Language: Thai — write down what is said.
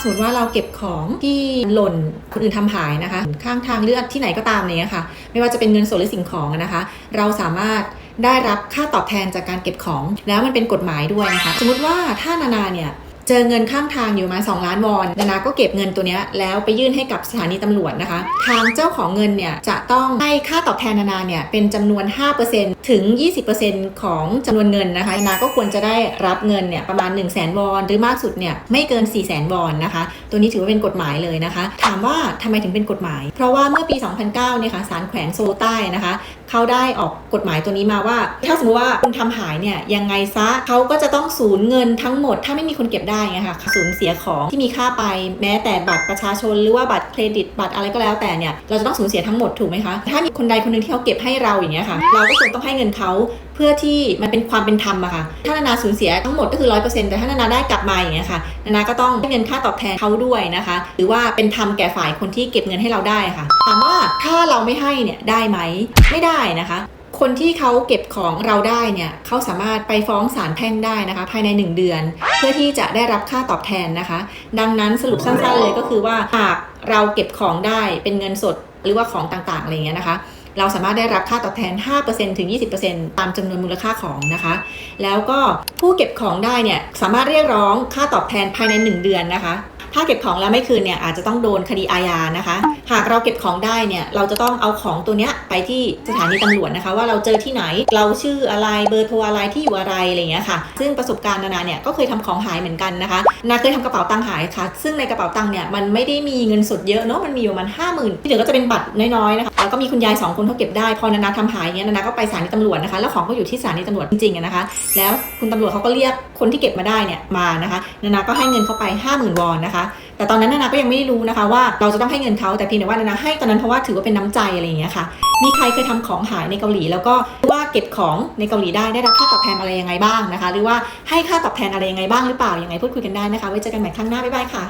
สมมติว่าเราเก็บของที่หล่นคนอื่นทำหายนะคะ ข้างทางเลือดที่ไหนก็ตามเนี่ยค่ะ ไม่ว่าจะเป็นเงินสดหรือสิ่งของนะคะ เราสามารถได้รับค่าตอบแทนจากการเก็บของ แล้วมันเป็นกฎหมายด้วยนะคะ สมมติว่าถ้านานาเนี่ย เจอเงินข้างทางอยู่มา 2 ล้านวอนนานาก็เก็บเงินตัวนี้แล้วไปยื่นให้กับสถานีตำรวจนะคะ ทางเจ้าของเงินเนี่ยจะต้องให้ค่าตอบแทนนานาเนี่ยเป็นจำนวน 5%ถึง 20%ของจำนวนเงินนะคะนานาก็ควรจะได้รับเงินเนี่ยประมาณ 1 0 0 0 0แวอนหรือมากสุดเนี่ยไม่เกิน 4 0 0 0 0 0วอนนะคะ ตัวนี้ถือว่าเป็นกฎหมายเลยนะคะ ถามว่าทำไมถึงเป็นกฎหมาย เพราะว่าเมื่อปี 2009เนี่ยค่ะศาลแขวงโซลใต้นะคะ เขาได้ออกกฎหมายตัวนี้มาว่า ถ้าสมมติว่าคุณทำหายเนี่ยยังไงซะเขาก็จะต้องสูญเงินทั้งหมด ถ้าไม่มีคนเก็บได้ไงคะสูญเสียของที่มีค่าไปแม้แต่บัตรประชาชนหรือว่าบัตรเครดิตบัตรอะไรก็แล้วแต่เนี่ยเราจะต้องสูญเสียทั้งหมดถูกไหมคะถ้ามีคนใดคนหนึ่งที่เขาเก็บให้เราอย่างเงี้ยค่ะ เราก็ควรต้องให้เงินเขา พื่อที่มันเป็นความเป็นธรรมอะค่ะ ถ้านานาสูญเสียทั้งหมดก็คือร้อยเปอร์เซ็นต์แต่ถ้านานาได้กลับมาอย่างเงี้ยค่ะ นานาก็ต้องเงินค่าตอบแทนเขาด้วยนะคะ หรือว่าเป็นธรรมแก่ฝ่ายคนที่เก็บเงินให้เราได้ค่ะ ถามว่าถ้าเราไม่ให้เนี่ยได้ไหม ไม่ได้นะคะคนที่เขาเก็บของเราได้เนี่ยเขาสามารถไปฟ้องศาลแพ่งได้นะคะ ภายใน 1 เดือน เพื่อที่จะได้รับค่าตอบแทนนะคะ ดังนั้นสรุปสั้นๆเลยก็คือว่าหากเราเก็บของได้เป็นเงินสดหรือว่าของต่างๆอะไรเงี้ยนะคะ เราสามารถได้รับค่าตอบแทน 5%ถึง 20%ตามจำนวนมูลค่าของนะคะ แล้วก็ผู้เก็บของได้เนี่ยสามารถเรียกร้องค่าตอบแทนภายใน 1 เดือนนะคะ ถ้าเก็บของแล้วไม่คืนเนี่ยอาจจะต้องโดนคดีอาญานะคะ หากเราเก็บของได้เนี่ยเราจะต้องเอาของตัวเนี้ยไปที่สถานีตำรวจนะคะ ว่าเราเจอที่ไหนเราชื่ออะไรเบอร์โทรอะไรที่อยู่อะไรอะไรอย่างเงี้ยค่ะ ซึ่งประสบการณ์นานาเนี่ยก็เคยทำของหายเหมือนกันนะคะนาเคยทำกระเป๋าตังค์หายค่ะ ซึ่งในกระเป๋าตังค์เนี่ยมันไม่ได้มีเงินสดเยอะเนาะมันมีอยู่ประมันห้าหมื่นที่เหลือก็จะเป็นบัตรน้อยๆนะคะแล้วก็มีคุณยายสองคนเขาเก็บได้พอนานาทำหายเงี้ยนานาก็ไปสถานีตำรวจนะคะ แล้วของก็อยู่ที่สถานีตำรวจจริงๆนะคะ แล้วคุณตำรวจเขาก็เรียกคนที่เก็บมาได้เนี่ยมานะคะนานาก็ให้เงินเขาไป 50,000วอนนะคะ แต่ตอนนั้นนานาก็ยังไม่ได้รู้นะคะว่าเราจะต้องให้เงินเขาแต่เพียงแต่ว่านานาให้ตอนนั้นเพราะว่าถือว่าเป็นน้ำใจอะไรอย่างเงี้ยค่ะ มีใครเคยทำของหายในเกาหลี แล้วก็ว่าเก็บของในเกาหลีได้ได้รับค่าตอบแทนอะไรยังไงบ้างนะคะ หรือว่าให้ค่าตอบแทนอะไรยังไงบ้างหรือเปล่ายังไงพูดคุยกันได้นะคะไว้เจอกันใหม่ครั้งหน้าบ๊ายบายค่ะ